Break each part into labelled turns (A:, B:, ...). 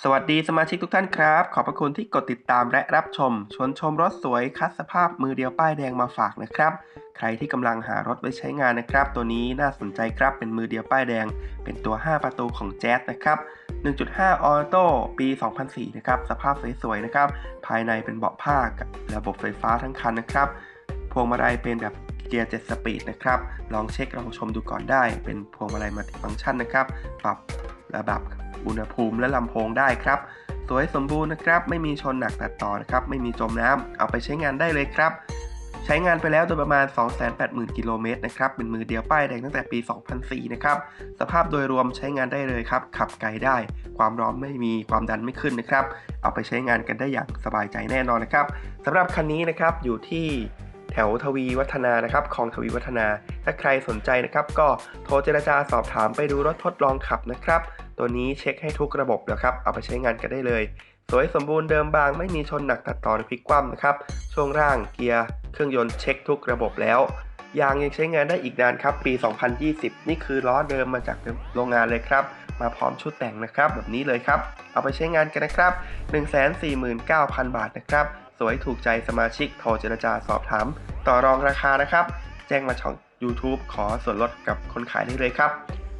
A: สวัสดีสมาชิกทุกท่านครับ ขอบพระคุณที่กดติดตามและรับชม ชวนชมรถสวยคัดสภาพมือเดียวป้ายแดงมาฝากนะครับ ใครที่กำลังหารถไว้ใช้งานนะครับ ตัวนี้น่าสนใจครับเป็นมือเดียวป้ายแดง เป็นตัว 5 ประตูของแจ๊สนะครับ 1.5 ออโต้ปี 2004 นะครับ สภาพสวยๆนะครับ ภายในเป็นเบาะผ้าระบบไฟฟ้าทั้งคันนะครับ พวงมาลัยเป็นแบบเกียร์ 7 สปีดนะครับ ลองเช็คลองชมดูก่อนได้ เป็นพวงมาลัยมัลติฟังก์ชันนะครับ ปรับระดับ อุณหภูมิและลำโพงได้ครับ สวยสมบูรณ์นะครับ ไม่มีชนหนักตัดต่อนะครับ ไม่มีจมน้ำเอาไปใช้งานได้เลยครับ ใช้งานไปแล้วโดยประมาณ 280,000 กิโลเมตรนะครับ เป็นมือเดียวป้ายแดงตั้งแต่ปี 2004 นะครับ สภาพโดยรวมใช้งานได้เลยครับ ขับไกลได้ ความร้อนไม่มี ความดันไม่ขึ้นนะครับ เอาไปใช้งานกันได้อย่างสบายใจแน่นอนนะครับสำหรับคันนี้นะครับอยู่ที่แถวทวีวัฒนานะครับคลองทวีวัฒนา ถ้าใครสนใจนะครับ ก็โทรเจรจาสอบถามไปดูรถทดลองขับนะครับ ตัวนี้เช็คให้ทุกระบบแล้วครับ เอาไปใช้งานกันได้เลย สวยสมบูรณ์เดิมบางไม่มีชนหนักตัดต่อพลิกคว่ำนะครับ ช่วงล่างเกียร์เครื่องยนต์เช็คทุกระบบแล้วยางยังใช้งานได้อีกนานครับ ปี 2020 นี่คือล้อเดิมมาจากโรงงานเลยครับ มาพร้อมชุดแต่งนะครับ แบบนี้เลยครับ เอาไปใช้งานกันนะครับ 149,000 บาทนะครับ สวยถูกใจสมาชิกโทรเจรจาสอบถาม ต่อรองราคานะครับ แจ้งมาช่อง YouTube ขอส่วนลดกับคนขายได้เลยครับ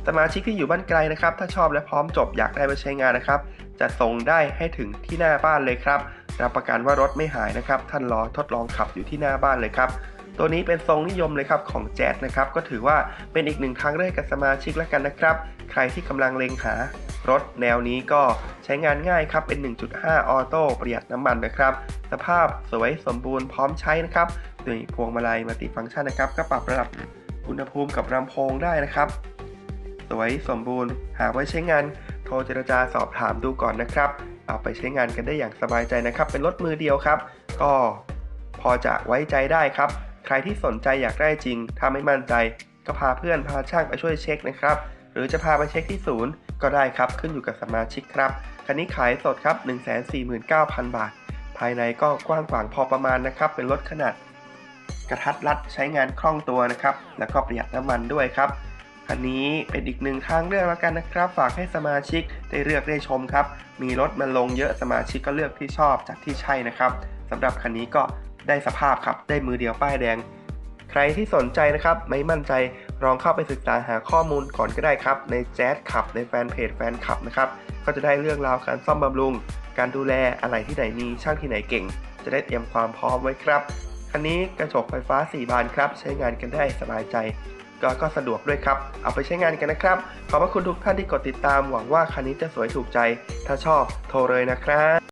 A: สมาชิกที่อยู่บ้านไกลนะครับ ถ้าชอบและพร้อมจบอยากได้ไปใช้งานนะครับ จะส่งได้ให้ถึงที่หน้าบ้านเลยครับรับประกันว่ารถไม่หายนะครับ ท่านรอทดลองขับอยู่ที่หน้าบ้านเลยครับ ตัวนี้เป็นทรงนิยมเลยครับของแจ๊สนะครับ ก็ถือว่าเป็นอีกหนึ่งทางเลือกกับสมาชิกแล้วกันนะครับ ใครที่กำลังเล็งหารถแนวนี้ก็ใช้งานง่ายครับ เป็น 1.5 ออโต้ประหยัดน้ำมันนะครับ สภาพสวยสมบูรณ์พร้อมใช้นะครับด้วยพวงมาลัยมัลติฟังก์ชันนะครับ ก็ปรับระดับอุณหภูมิกับลำโพงได้นะครับ วยสมบูรณ์ หากไว้ใช้งาน โทรเจรจาสอบถามดูก่อนนะครับ เอาไปใช้งานกันได้อย่างสบายใจนะครับ เป็นรถมือเดียวครับ ก็พอจะไว้ใจได้ครับ ใครที่สนใจอยากได้จริง ถ้าไม่มั่นใจ ก็พาเพื่อนพาช่างไปช่วยเช็คนะครับ หรือจะพาไปเช็คที่ศูนย์ก็ได้ครับ ขึ้นอยู่กับสมาชิกครับ คันนี้ขายสดครับ 149,000 บาท ภายในก็กว้างขวางพอประมาณนะครับ เป็นรถขนาดกระทัดรัดใช้งานคล่องตัวนะครับ แล้วก็ประหยัดน้ำมันด้วยครับ คันนี้เป็นอีกหนึ่งทางเลือกแล้วกันนะครับ ฝากให้สมาชิกได้เลือกได้ชมครับ มีรถมาลงเยอะสมาชิกก็เลือกที่ชอบจากที่ใช่นะครับสำหรับคันนี้ก็ได้สภาพครับ ได้มือเดียวป้ายแดง ใครที่สนใจนะครับ ไม่มั่นใจลองเข้าไปศึกษาหาข้อมูลก่อนก็ได้ครับ ในแจ๊สขับในแฟนเพจแฟนคลับนะครับ ก็จะได้เรื่องราวการซ่อมบำรุง การดูแลอะไรที่ไหนมีช่างที่ไหนเก่ง จะได้เตรียมความพร้อมไว้ครับคันนี้กระจกไฟฟ้า 4 บานครับ ใช้งานกันได้สบายใจ ก็ก็สะดวกด้วยครับ เอาไปใช้งานกันนะครับ ขอบพระคุณทุกท่านที่กดติดตามหวังว่าคันนี้จะสวยถูกใจ ถ้าชอบโทรเลยนะครับ